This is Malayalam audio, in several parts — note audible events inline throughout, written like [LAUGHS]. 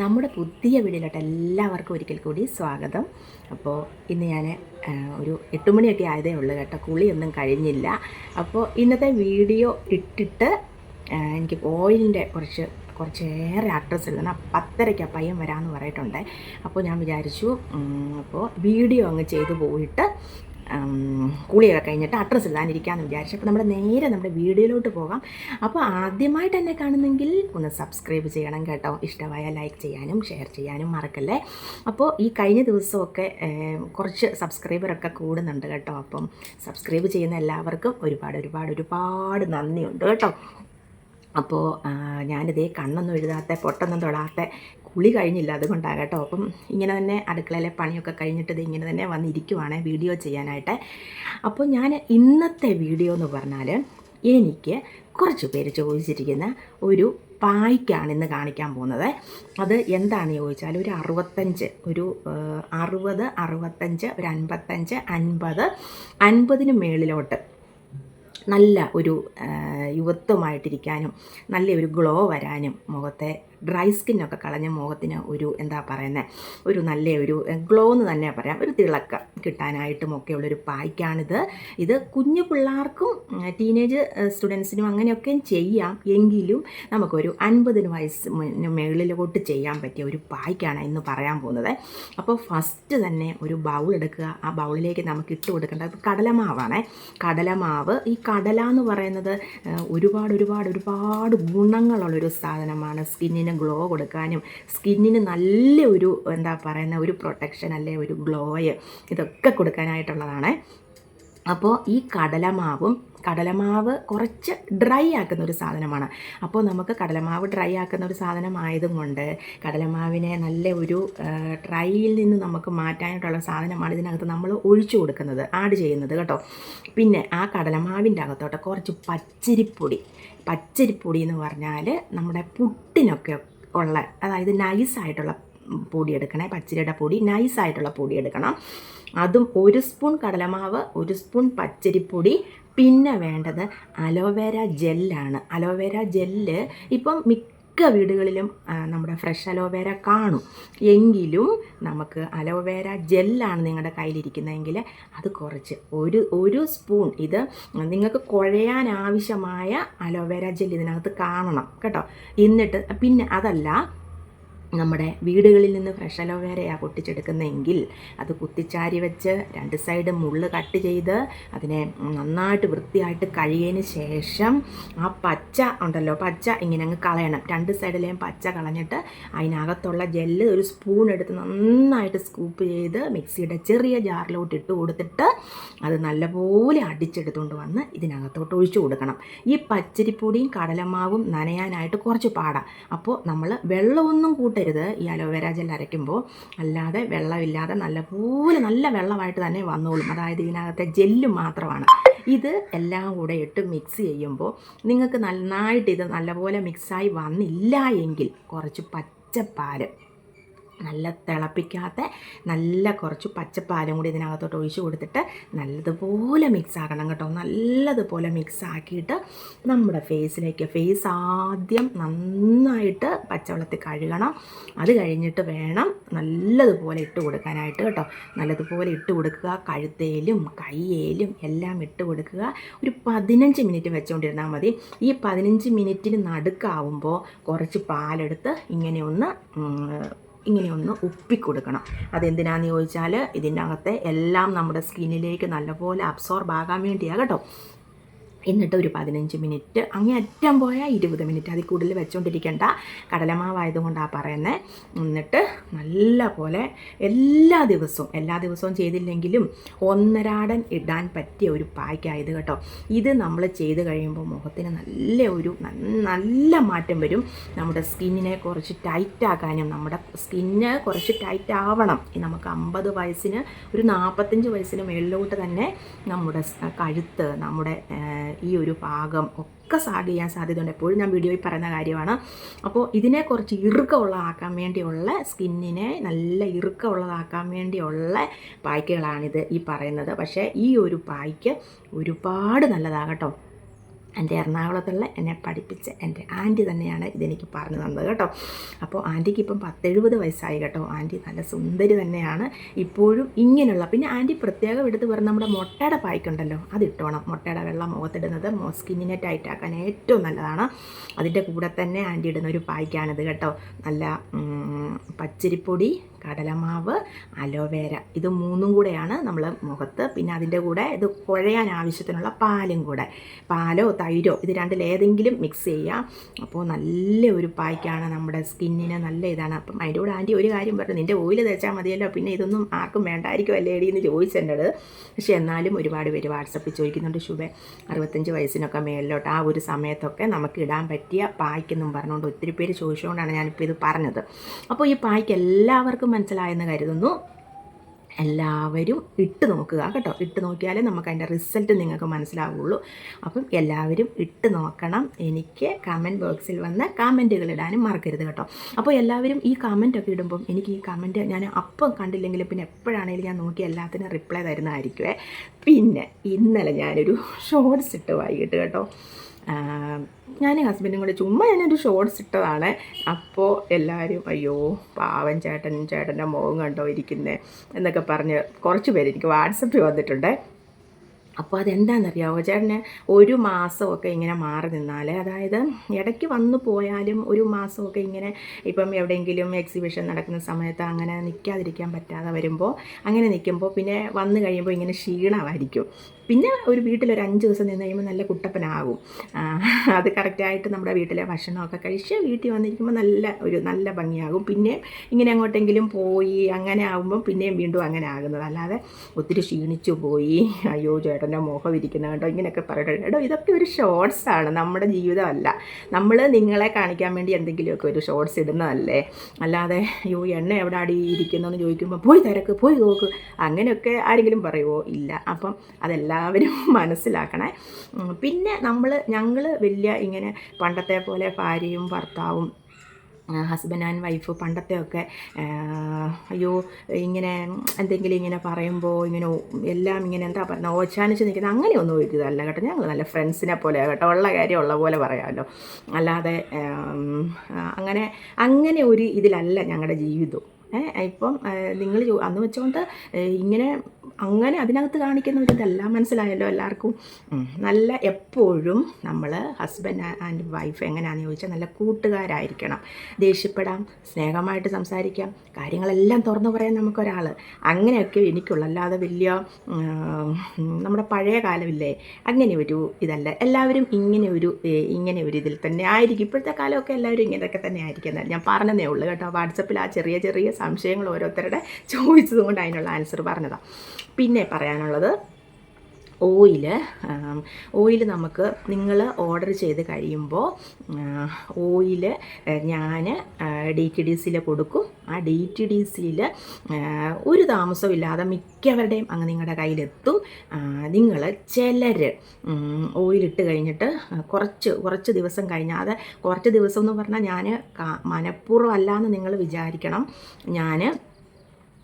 നമ്മുടെ പുതിയ വീഡിയോയിലോട്ട് എല്ലാവർക്കും ഒരിക്കൽ കൂടി സ്വാഗതം. അപ്പോൾ ഇന്ന് ഞാൻ ഒരു എട്ട് മണിയൊക്കെ ആയതേ ഉള്ളൂ കേട്ടോ. കുളിയൊന്നും കഴിഞ്ഞില്ല. അപ്പോൾ ഇന്നത്തെ വീഡിയോ ഇട്ടിട്ട് എനിക്ക് ഓയിലിന്റെ കുറച്ച് കുറച്ചേറെ അഡ്രസ്സ് എഴുതണം പത്തരയ്ക്ക് പയ്യൻ വരാമെന്ന് പറഞ്ഞിട്ടുണ്ട്. അപ്പോൾ ഞാൻ വിചാരിച്ചു അപ്പോൾ വീഡിയോ അങ്ങ് ചെയ്തു പോയിട്ട് കുളിയൊക്കെ കഴിഞ്ഞിട്ട് അഡ്രസ്സ് എഴുതാനിരിക്കാമെന്ന് വിചാരിച്ചു. അപ്പോൾ നമ്മുടെ നേരെ നമ്മുടെ വീഡിയോയിലോട്ട് പോകാം. അപ്പോൾ ആദ്യമായിട്ട് എന്നെ കാണുന്നെങ്കിൽ ഒന്ന് സബ്സ്ക്രൈബ് ചെയ്യണം കേട്ടോ. ഇഷ്ടമായ ലൈക്ക് ചെയ്യാനും ഷെയർ ചെയ്യാനും മറക്കല്ലേ? അപ്പോൾ ഈ കഴിഞ്ഞ ദിവസമൊക്കെ കുറച്ച് സബ്സ്ക്രൈബറൊക്കെ കൂടുന്നുണ്ട് കേട്ടോ. അപ്പം സബ്സ്ക്രൈബ് ചെയ്യുന്ന എല്ലാവർക്കും ഒരുപാട് ഒരുപാട് ഒരുപാട് നന്ദിയുണ്ട് കേട്ടോ. അപ്പോൾ ഞാനിതേ കണ്ണൊന്നും എഴുതാത്ത പൊട്ടൊന്നും തൊടാത്ത കുളി കഴിഞ്ഞില്ല അതുകൊണ്ടാണ് കേട്ടോ. അപ്പം ഇങ്ങനെ തന്നെ അടുക്കളയിലെ പണിയൊക്കെ കഴിഞ്ഞിട്ട് ഇങ്ങനെ തന്നെ വന്നിരിക്കുവാണ് വീഡിയോ ചെയ്യാനായിട്ട്. അപ്പോൾ ഞാൻ ഇന്നത്തെ വീഡിയോ എന്ന് പറഞ്ഞാൽ എനിക്ക് കുറച്ച് പേര് ചോദിച്ചിരിക്കുന്ന ഒരു പായ്ക്കാണ് ഇന്ന് കാണിക്കാൻ പോകുന്നത്. അത് എന്താണെന്ന് ചോദിച്ചാൽ ഒരു അറുപത്തഞ്ച് ഒരു അറുപത് അറുപത്തഞ്ച് ഒരു അൻപത്തഞ്ച് അൻപത് അൻപതിന് മേളിലോട്ട് നല്ല ഒരു യുവത്വമായിട്ടിരിക്കാനും നല്ല ഒരു ഗ്ലോ വരാനും മുഖത്തെ ഡ്രൈ സ്കിന്നൊക്കെ കളഞ്ഞ മുഖത്തിന് ഒരു എന്താ പറയുന്നത് ഒരു നല്ല ഒരു ഗ്ലോ എന്ന് തന്നെ പറയാം. ഒരു തിളക്കം കിട്ടാനായിട്ടും ഒക്കെ ഉള്ളൊരു പായ്ക്കാണിത്. ഇത് കുഞ്ഞു പിള്ളേർക്കും ടീനേജ് സ്റ്റുഡൻസിനും അങ്ങനെയൊക്കെ ചെയ്യാം. എങ്കിലും നമുക്കൊരു അൻപതിന് വയസ്സ് മു- മേളിലോട്ട് ചെയ്യാൻ പറ്റിയ ഒരു പായ്ക്കാണ് ഇന്ന് പറയാൻ പോകുന്നത്. അപ്പോൾ ഫസ്റ്റ് തന്നെ ഒരു ബൗൾ എടുക്കുക. ആ ബൗളിലേക്ക് നമുക്ക് ഇട്ട് കൊടുക്കേണ്ടത് കടലമാവാണ്. കടലമാവ് ഈ കടല എന്ന് പറയുന്നത് ഒരുപാട് ഒരുപാട് ഒരുപാട് ഗുണങ്ങളുള്ളൊരു സാധനമാണ് സ്കിന്നിന് ഗ്ലോ കൊടുക്കാനും സ്കിന്നിന് നല്ല ഒരു എന്താ പറയുന്ന ഒരു പ്രൊട്ടക്ഷൻ അല്ലെ ഒരു ഗ്ലോയ് ഇതൊക്കെ കൊടുക്കാനായിട്ടുള്ളതാണ്. അപ്പോൾ ഈ കടലമാവും കടലമാവ് കുറച്ച് ഡ്രൈ ആക്കുന്ന ഒരു സാധനമാണ്. അപ്പോൾ നമുക്ക് കടലമാവ് ഡ്രൈ ആക്കുന്ന ഒരു സാധനമായതും കൊണ്ട് കടലമാവിനെ നല്ല ഒരു ഡ്രൈയിൽ നിന്ന് നമുക്ക് മാറ്റാനായിട്ടുള്ള സാധനമാണ് ഇതിനകത്ത് നമ്മൾ ഒഴിച്ചു കൊടുക്കുന്നത് ആഡ് ചെയ്യുന്നത് കേട്ടോ. പിന്നെ ആ കടലമാവിന്റെ അകത്തോട്ട് കുറച്ച് പച്ചരിപ്പൊടി പച്ചരിപ്പൊടി എന്ന് പറഞ്ഞാൽ നമ്മുടെ പുട്ടിനൊക്കെ ഉള്ള അതായത് നൈസായിട്ടുള്ള പൊടി എടുക്കണേ പച്ചരിയുടെ പൊടി നൈസായിട്ടുള്ള പൊടി എടുക്കണം അതും ഒരു സ്പൂൺ കടലമാവ് ഒരു സ്പൂൺ പച്ചരിപ്പൊടി പിന്നെ വേണ്ടത് അലോവേര ജെല്ലാണ് അലോവേര ജെല്ല് ഇപ്പം മിക്ക വീടുകളിലും നമ്മുടെ ഫ്രഷ് അലോവേര കാണും. എങ്കിലും നമുക്ക് അലോവേര ജെല്ലാണ് നിങ്ങളുടെ കയ്യിലിരിക്കുന്നതെങ്കിൽ അത് കുറച്ച്. ഒരു ഒരു സ്പൂൺ ഇത് നിങ്ങൾക്ക് കുഴയാൻ ആവശ്യമായ അലോവേര ജെൽ ഇതിനകത്ത് കാണണം കേട്ടോ. എന്നിട്ട് പിന്നെ അതല്ല നമ്മുടെ വീടുകളിൽ നിന്ന് ഫ്രഷ് അലോവേരയാണ് പൊട്ടിച്ചെടുക്കുന്നതെങ്കിൽ അത് കുത്തിച്ചാരി വെച്ച് രണ്ട് സൈഡ് മുള്ള് കട്ട് ചെയ്ത് അതിനെ നന്നായിട്ട് വൃത്തിയായിട്ട് കഴിയതിന് ശേഷം ആ പച്ച ഉണ്ടല്ലോ പച്ച ഇങ്ങനെ അങ്ങ് കളയണം. രണ്ട് സൈഡിലെയും പച്ച കളഞ്ഞിട്ട് അതിനകത്തുള്ള ജെല്ല് ഒരു സ്പൂൺ എടുത്ത് നന്നായിട്ട് സ്കൂപ്പ് ചെയ്ത് മിക്സിയുടെ ചെറിയ ജാറിലോട്ട് ഇട്ട് കൊടുത്തിട്ട് അത് നല്ലപോലെ അടിച്ചെടുത്തുകൊണ്ട് വന്ന് ഇതിനകത്തോട്ട് ഒഴിച്ചു കൊടുക്കണം. ഈ പച്ചരിപ്പൊടിയും കടലമാവും നനയാനായിട്ട് കുറച്ച് പാടാം. അപ്പോൾ നമ്മൾ വെള്ളമൊന്നും കൂട്ടരുത് ഈ അലോവേര ജെൽ അരയ്ക്കുമ്പോൾ അല്ലാതെ വെള്ളമില്ലാതെ നല്ലപോലെ നല്ല വെള്ളമായിട്ട് തന്നെ വന്നോളും. അതായത് ഇതിനകത്തെ ജെല്ല് മാത്രമാണ്. ഇത് എല്ലാം കൂടെ ഇട്ട് മിക്സ് ചെയ്യുമ്പോൾ നിങ്ങൾക്ക് നന്നായിട്ട് ഇത് നല്ലപോലെ മിക്സായി വന്നില്ല എങ്കിൽ കുറച്ച് പച്ചപ്പാൽ നല്ല തിളപ്പിക്കാത്ത നല്ല കുറച്ച് പച്ചപ്പാലും കൂടി ഇതിനകത്തോട്ട് ഒഴിച്ച് കൊടുത്തിട്ട് നല്ലതുപോലെ മിക്സ് ആക്കണം കേട്ടോ. നല്ലതുപോലെ മിക്സ് ആക്കിയിട്ട് നമ്മുടെ ഫേസിലേക്ക് ഫേസ് ആദ്യം നന്നായിട്ട് പച്ചവെള്ളത്തിൽ കഴുകണം. അത് കഴിഞ്ഞിട്ട് വേണം നല്ലതുപോലെ ഇട്ട് കൊടുക്കാനായിട്ട് കേട്ടോ. നല്ലതുപോലെ ഇട്ട് കൊടുക്കുക. കഴുത്തേലും കയ്യേലും എല്ലാം ഇട്ട് കൊടുക്കുക. ഒരു പതിനഞ്ച് മിനിറ്റ് വെച്ചുകൊണ്ടിരുന്നാൽ മതി. ഈ പതിനഞ്ച് മിനിറ്റിന് നടുക്കാവുമ്പോൾ കുറച്ച് പാലെടുത്ത് ഇങ്ങനെ ഒന്ന് ഇങ്ങനെ ഒന്ന് ഉപ്പിക്കൊടുക്കണം. അതെന്തിനാന്ന് ചോദിച്ചാൽ ഇതിന്റെ അകത്തെ എല്ലാം നമ്മുടെ സ്കിന്നിലേക്ക് നല്ലപോലെ അബ്സോർബ് ആകാൻ വേണ്ടിയാണ് കേട്ടോ. എന്നിട്ട് ഒരു പതിനഞ്ച് മിനിറ്റ് അങ്ങേ അറ്റം പോയാൽ ഇരുപത് മിനിറ്റ്. അതിൽ കൂടുതൽ വെച്ചുകൊണ്ടിരിക്കേണ്ട കടലമാവായതുകൊണ്ടാണ് പറയുന്നത് എന്നിട്ട് നല്ല പോലെ എല്ലാ ദിവസവും എല്ലാ ദിവസവും ചെയ്തില്ലെങ്കിലും ഒന്നരാടൻ ഇടാൻ പറ്റിയ ഒരു പായ്ക്കായത് കേട്ടോ. ഇത് നമ്മൾ ചെയ്ത് കഴിയുമ്പോൾ മുഖത്തിന് നല്ല ഒരു നല്ല മാറ്റം വരും. നമ്മുടെ സ്കിന്നിനെ കുറച്ച് ടൈറ്റാക്കാനും നമ്മുടെ സ്കിന്ന് കുറച്ച് ടൈറ്റ് ആവണം. നമുക്ക് അമ്പത് വയസ്സിന് ഒരു നാൽപ്പത്തഞ്ച് വയസ്സിന് മേളിലോട്ട് തന്നെ നമ്മുടെ കഴുത്ത് നമ്മുടെ ആ, ഈ ഒരു ഭാഗം ഒക്കെ സാഗ് ചെയ്യാൻ സാധ്യതയുണ്ട്. എപ്പോഴും ഞാൻ വീഡിയോയിൽ പറയുന്ന കാര്യമാണ്. അപ്പോൾ ഇതിനെ കുറച്ച് ഇറുക്കമുള്ളതാക്കാൻ വേണ്ടിയുള്ള സ്കിന്നിനെ നല്ല ഇറുക്കമുള്ളതാക്കാൻ വേണ്ടിയുള്ള പായ്ക്കുകളാണിത് ഈ പറയുന്നത്. പക്ഷേ ഈ ഒരു പായ്ക്ക് ഒരുപാട് നല്ലതാകട്ടോ. കേട്ടോ എന്റെ എറണാകുളത്തുള്ള എന്നെ പഠിപ്പിച്ച എന്റെ ആന്റി തന്നെയാണ് ഇതെനിക്ക് പറഞ്ഞു തന്നത് കേട്ടോ. അപ്പോൾ ആന്റിക്ക് ഇപ്പം പത്തെഴുപത് വയസ്സായി കേട്ടോ. ആന്റി നല്ല സുന്ദരി തന്നെയാണ് ഇപ്പോഴും ഇങ്ങനെയുള്ള. പിന്നെ ആന്റി പ്രത്യേകം എടുത്ത് പറഞ്ഞ നമ്മുടെ മുട്ടയുടെ പായ്ക്കുണ്ടല്ലോ അതിട്ടോണം. മുട്ടയുടെ വെള്ളം മുഖത്തിടുന്നത് സ്കിന്നിനെ ടൈറ്റാക്കാൻ ഏറ്റവും നല്ലതാണ്. അതിന്റെ കൂടെ തന്നെ ആന്റി ഇടുന്ന ഒരു പായ്ക്കാണിത് കേട്ടോ. നല്ല പച്ചരിപ്പൊടി കടലമാവ് അലോവേര ഇത് മൂന്നും കൂടെയാണ് നമ്മൾ മുഖത്ത്. പിന്നെ അതിന്റെ കൂടെ ഇത് കുഴയാൻ ആവശ്യത്തിനുള്ള പാലും കൂടെ. പാലോ തൈരോ ഇത് രണ്ടിലേതെങ്കിലും മിക്സ് ചെയ്യാം. അപ്പോൾ നല്ല ഒരു പായ്ക്കാണ് നമ്മുടെ സ്കിന്നിന് നല്ല ഇതാണ്. അപ്പം അതിന്റെ കൂടെ ആന്റി ഒരു കാര്യം പറഞ്ഞു. നിന്റെ ഓയിൽ തേച്ചാൽ മതിയല്ലോ. പിന്നെ ഇതൊന്നും ആർക്കും വേണ്ടായിരിക്കും അല്ലേ എടി എന്ന് ചോദിച്ചെന്നോട് പക്ഷേ എന്നാലും ഒരുപാട് പേര് വാട്സപ്പിൽ ചോദിക്കുന്നുണ്ട് ശുഭ അറുപത്തഞ്ച് വയസ്സിനൊക്കെ മേളിലോട്ട് ആ ഒരു സമയത്തൊക്കെ നമുക്ക് ഇടാൻ പറ്റിയ പായ്ക്കെന്നും പറഞ്ഞുകൊണ്ട് ഒത്തിരി പേര് ചോദിച്ചുകൊണ്ടാണ് ഞാനിപ്പോൾ ഇത് പറഞ്ഞത്. അപ്പോൾ ഈ പായ്ക്ക് എല്ലാവർക്കും മനസ്സിലായെന്ന് കരുതുന്നു. എല്ലാവരും ഇട്ട് നോക്കുക കേട്ടോ. ഇട്ട് നോക്കിയാലേ നമുക്ക് അതിന്റെ റിസൾട്ട് നിങ്ങൾക്ക് മനസ്സിലാവുള്ളൂ. അപ്പം എല്ലാവരും ഇട്ട് നോക്കണം. എനിക്ക് കമന്റ് ബോക്സിൽ വന്ന് കമന്റുകൾ ഇടാനും മറക്കരുത് കേട്ടോ. അപ്പോൾ എല്ലാവരും ഈ കമന്റ് ഒക്കെ ഇടുമ്പം എനിക്ക് ഈ കമന്റ് ഞാൻ അപ്പം കണ്ടില്ലെങ്കിലും പിന്നെ എപ്പോഴാണെങ്കിലും ഞാൻ നോക്കി എല്ലാത്തിനും റിപ്ലൈ തരുന്നതായിരിക്കുമേ പിന്നെ ഇന്നലെ ഞാനൊരു [LAUGHS] ഷോർട്സ് ഇട്ട് വൈകിട്ട് കേട്ടോ. ഞാൻ ഹസ്ബൻഡും കൂടെ ചുമ്മാ ഞാനൊരു ഷോർട്സ് ഇട്ടതാണ്. അപ്പോൾ എല്ലാവരും അയ്യോ പാവൻ ചേട്ടൻ ചേട്ടന്റെ മുഖം കണ്ടോ ഇരിക്കുന്നേ? എന്നൊക്കെ പറഞ്ഞ് കുറച്ച് പേര് എനിക്ക് വാട്സപ്പിൽ വന്നിട്ടുണ്ട്. അപ്പോൾ അതെന്താണെന്നറിയാമോ ചേട്ടന്? ഒരു മാസമൊക്കെ ഇങ്ങനെ മാറി നിന്നാൽ അതായത് ഇടയ്ക്ക് വന്നു പോയാലും ഒരു മാസമൊക്കെ ഇങ്ങനെ ഇപ്പം എവിടെയെങ്കിലും എക്സിബിഷൻ നടക്കുന്ന സമയത്ത് അങ്ങനെ നിൽക്കാതിരിക്കാൻ പറ്റാതെ വരുമ്പോൾ അങ്ങനെ നിൽക്കുമ്പോൾ പിന്നെ വന്നു കഴിയുമ്പോൾ ഇങ്ങനെ ക്ഷീണമായിരിക്കും. പിന്നെ ഒരു വീട്ടിൽ ഒരു അഞ്ച് ദിവസം നിന്ന് കഴിയുമ്പോൾ നല്ല കുട്ടപ്പനാകും. അത് കറക്റ്റായിട്ട് നമ്മുടെ വീട്ടിലെ ഭക്ഷണമൊക്കെ കഴിച്ച് വീട്ടിൽ വന്നിരിക്കുമ്പോൾ നല്ല ഒരു നല്ല ഭംഗിയാകും. പിന്നെ ഇങ്ങനെ അങ്ങോട്ടെങ്കിലും പോയി അങ്ങനെ ആകുമ്പോൾ പിന്നെയും വീണ്ടും അങ്ങനെ ആകുന്നത്. അല്ലാതെ ഒത്തിരി ക്ഷീണിച്ചു പോയി. അയ്യോ ചേട്ടന്റെ മുഖം ഇരിക്കുന്ന കേട്ടോ ഇങ്ങനെയൊക്കെ പറയട്ടെ. എടോ ഇതൊക്കെ ഒരു ഷോർട്സ് ആണ്. നമ്മുടെ ജീവിതമല്ല. നമ്മൾ നിങ്ങളെ കാണിക്കാൻ വേണ്ടി എന്തെങ്കിലുമൊക്കെ ഒരു ഷോർട്സ് ഇടുന്നതല്ലേ? അല്ലാതെ അയ്യോ എണ്ണ എവിടെ അടി ഇരിക്കുന്നതെന്ന് ചോദിക്കുമ്പോൾ പോയി തിരക്ക് പോയി നോക്ക്. അങ്ങനെയൊക്കെ ആരെങ്കിലും പറയുമോ ഇല്ല. അപ്പം അതെല്ലാവരും [LAUGHS] മനസ്സിലാക്കണേ. പിന്നെ നമ്മൾ ഞങ്ങൾ വലിയ ഇങ്ങനെ പണ്ടത്തെ പോലെ ഭാര്യയും ഭർത്താവും ഹസ്ബൻഡ് ആൻഡ് വൈഫ് പണ്ടത്തെ ഒക്കെ അയ്യോ ഇങ്ങനെ എന്തെങ്കിലും ഇങ്ങനെ പറയുമ്പോൾ ഇങ്ങനെ എല്ലാം ഇങ്ങനെ എന്താ പറയുന്നത് ഓച്ചാനിച്ച് നിൽക്കുന്ന അങ്ങനെയൊന്നും ഒരിതല്ല കേട്ടോ. ഞങ്ങൾ നല്ല ഫ്രണ്ട്സിനെ പോലെ കേട്ടോ. ഉള്ള കാര്യം ഉള്ള പോലെ പറയാമല്ലോ അല്ലാതെ അങ്ങനെ അങ്ങനെ ഒരു ഇതിലല്ല ഞങ്ങളുടെ ജീവിതം. ഇപ്പം നിങ്ങൾ അന്ന് വെച്ചുകൊണ്ട് ഇങ്ങനെ അങ്ങനെ അതിനകത്ത് കാണിക്കുന്ന ഒരു ഇതെല്ലാം മനസ്സിലായല്ലോ എല്ലാവർക്കും. നല്ല എപ്പോഴും നമ്മൾ ഹസ്ബൻഡ് ആൻഡ് വൈഫ് എങ്ങനെയാണെന്ന് ചോദിച്ചാൽ നല്ല കൂട്ടുകാരായിരിക്കണം. ദേഷ്യപ്പെടാം സ്നേഹമായിട്ട് സംസാരിക്കാം കാര്യങ്ങളെല്ലാം തുറന്നു പറയാൻ നമുക്കൊരാൾ അങ്ങനെയൊക്കെ എനിക്കുള്ളൂ അല്ലാതെ വലിയ നമ്മുടെ പഴയ കാലമില്ലേ അങ്ങനെ ഒരു ഇതല്ല. എല്ലാവരും ഇങ്ങനെ ഒരു ഇങ്ങനെ ഒരു ഇതിൽ തന്നെ ആയിരിക്കും. ഇപ്പോഴത്തെ കാലമൊക്കെ എല്ലാവരും ഇങ്ങനെയൊക്കെ തന്നെ ആയിരിക്കും ഞാൻ പറഞ്ഞതേ ഉള്ളൂ കേട്ടോ. വാട്സപ്പിൽ ആ ചെറിയ ചെറിയ സംശയങ്ങൾ ഓരോരുത്തരുടെ ചോദിച്ചതുകൊണ്ട് അതിനുള്ള ആൻസർ പറഞ്ഞതാണ് പിന്നെ പറയാനുള്ളത് ഓയിൽ. ഓയിൽ നമുക്ക് നിങ്ങൾ ഓർഡർ ചെയ്ത് കഴിയുമ്പോൾ ഓയിൽ ഞാൻ ഡി ടി ഡി സിയിൽ കൊടുക്കും. ആ ഡി ടി ഡി സിയിൽ ഒരു താമസവും ഇല്ലാതെ മിക്കവരുടെയും അങ്ങ് നിങ്ങളുടെ കയ്യിലെത്തും. നിങ്ങൾ ചിലർ ഓയിലിട്ട് കഴിഞ്ഞിട്ട് കുറച്ച് കുറച്ച് ദിവസം കഴിഞ്ഞാൽ അത് കുറച്ച് ദിവസം എന്ന് പറഞ്ഞാൽ ഞാൻ മനഃപൂർവം അല്ലാന്ന് നിങ്ങൾ വിചാരിക്കണം. ഞാൻ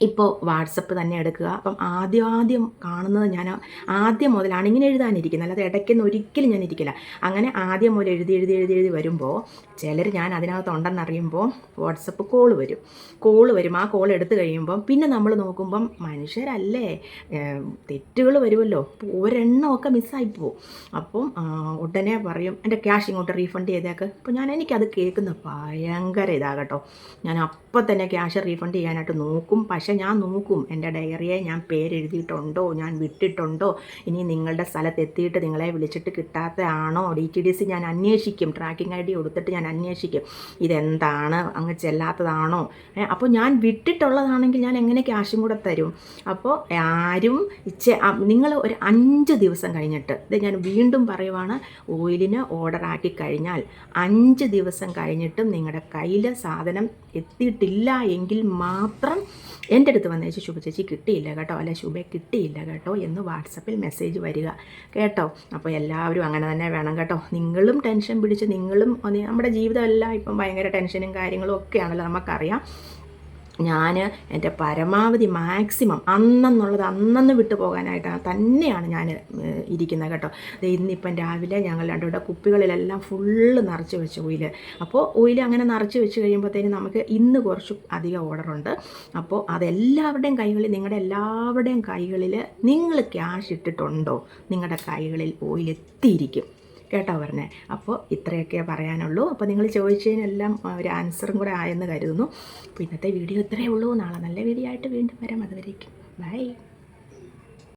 ഇപ്പോൾ വാട്സപ്പ് തന്നെ എടുക്കുക. അപ്പം ആദ്യം ആദ്യം കാണുന്നത് ഞാൻ ആദ്യം മുതലാണ് ഇങ്ങനെ എഴുതാനിരിക്കുന്നത്. അല്ലാതെ ഇടയ്ക്കൊന്നും ഒരിക്കലും ഞാൻ ഇരിക്കില്ല. അങ്ങനെ ആദ്യം മുതൽ എഴുതി എഴുതി എഴുതി എഴുതി വരുമ്പോൾ ചിലർ ഞാൻ അതിനകത്ത് ഉണ്ടെന്നറിയുമ്പോൾ വാട്സപ്പ് കോൾ വരും. കോൾ വരും. ആ കോൾ എടുത്തു കഴിയുമ്പം പിന്നെ നമ്മൾ നോക്കുമ്പം മനുഷ്യരല്ലേ? തെറ്റുകൾ വരുമല്ലോ. ഒരെണ്ണമൊക്കെ മിസ്സായി പോകും അപ്പം ഉടനെ പറയും എന്റെ ക്യാഷ് ഇങ്ങോട്ട് റീഫണ്ട് ചെയ്തേക്ക്. അപ്പോൾ ഞാൻ എനിക്കത് കേൾക്കുന്ന ഭയങ്കര ഇതാകട്ടോ ഞാൻ അപ്പം തന്നെ ക്യാഷ് റീഫണ്ട് ചെയ്യാനായിട്ട് നോക്കും. പക്ഷേ ഞാൻ നോക്കും എന്റെ ഡയറിയെ ഞാൻ പേരെഴുതിയിട്ടുണ്ടോ ഞാൻ വിട്ടിട്ടുണ്ടോ ഇനി നിങ്ങളുടെ സ്ഥലത്ത് എത്തിയിട്ട് നിങ്ങളെ വിളിച്ചിട്ട് കിട്ടാത്ത ആണോ? ഡി ടി ഡി സി ഞാൻ അന്വേഷിക്കും ട്രാക്കിംഗ് ഐ ഡി കൊടുത്തിട്ട് ഞാൻ അന്വേഷിക്കും ഇതെന്താണ് അങ്ങ് ചെല്ലാത്തതാണോ? അപ്പോൾ ഞാൻ വിട്ടിട്ടുള്ളതാണെങ്കിൽ ഞാൻ എങ്ങനെ ക്യാഷും കൂടെ തരും? അപ്പോൾ ആരും നിങ്ങൾ ഒരു അഞ്ച് ദിവസം കഴിഞ്ഞിട്ട് ഇത് ഞാൻ വീണ്ടും പറയുവാണ് ഓയിലിന് ഓർഡർ ആക്കി കഴിഞ്ഞാൽ അഞ്ച് ദിവസം കഴിഞ്ഞിട്ടും നിങ്ങളുടെ കയ്യിൽ സാധനം എത്തിയിട്ടില്ല എങ്കിൽ മാത്രം എന്റെ അടുത്ത് വന്നേച്ച് ശുഭ ചേച്ചി കിട്ടിയില്ല കേട്ടോ. അല്ല ശുഭ കിട്ടിയില്ല കേട്ടോ എന്ന് വാട്സപ്പിൽ മെസ്സേജ് വരിക. കേട്ടോ അപ്പോൾ എല്ലാവരും അങ്ങനെ തന്നെ വേണം കേട്ടോ. നിങ്ങളും ടെൻഷൻ പിടിച്ച് നിങ്ങളും നമ്മുടെ ജീവിതമെല്ലാം ഇപ്പം ഭയങ്കര ടെൻഷനും കാര്യങ്ങളും ഒക്കെയാണല്ലോ നമുക്കറിയാം. ഞാൻ എന്റെ പരമാവധി മാക്സിമം അന്നെന്നുള്ളത് അന്നന്ന് വിട്ടു പോകാനായിട്ടാണ് തന്നെയാണ് ഞാൻ ഇരിക്കുന്നത് കേട്ടോ. അത് ഇന്നിപ്പം രാവിലെ ഞങ്ങൾ രണ്ടുകൂടെ കുപ്പികളിലെല്ലാം ഫുള്ള് നിറച്ച് വെച്ച് ഓയിൽ അപ്പോൾ ഓയിൽ അങ്ങനെ നിറച്ച് വെച്ച് കഴിയുമ്പോഴത്തേന് നമുക്ക് ഇന്ന് കുറച്ച് അധികം ഓർഡറുണ്ട് അപ്പോൾ അതെല്ലാവരുടെയും കൈകളിൽ നിങ്ങളുടെ എല്ലാവരുടെയും കൈകളിൽ നിങ്ങൾ ക്യാഷ് ഇട്ടിട്ടുണ്ടോ? നിങ്ങളുടെ കൈകളിൽ ഓയിൽ എത്തിയിരിക്കും കേട്ടോ പറഞ്ഞേ. അപ്പോൾ ഇത്രയൊക്കെ പറയാനുള്ളൂ. അപ്പോൾ നിങ്ങൾ ചോദിച്ചതിനെല്ലാം ഒരു ആൻസറും കൂടെ ആയെന്ന് കരുതുന്നു. അപ്പോൾ ഇന്നത്തെ വീഡിയോ ഇത്രയേ ഉള്ളൂ. നാളെ നല്ല വീഡിയോ ആയിട്ട് വീണ്ടും വരാം. അതുവരേക്കും. ബൈ.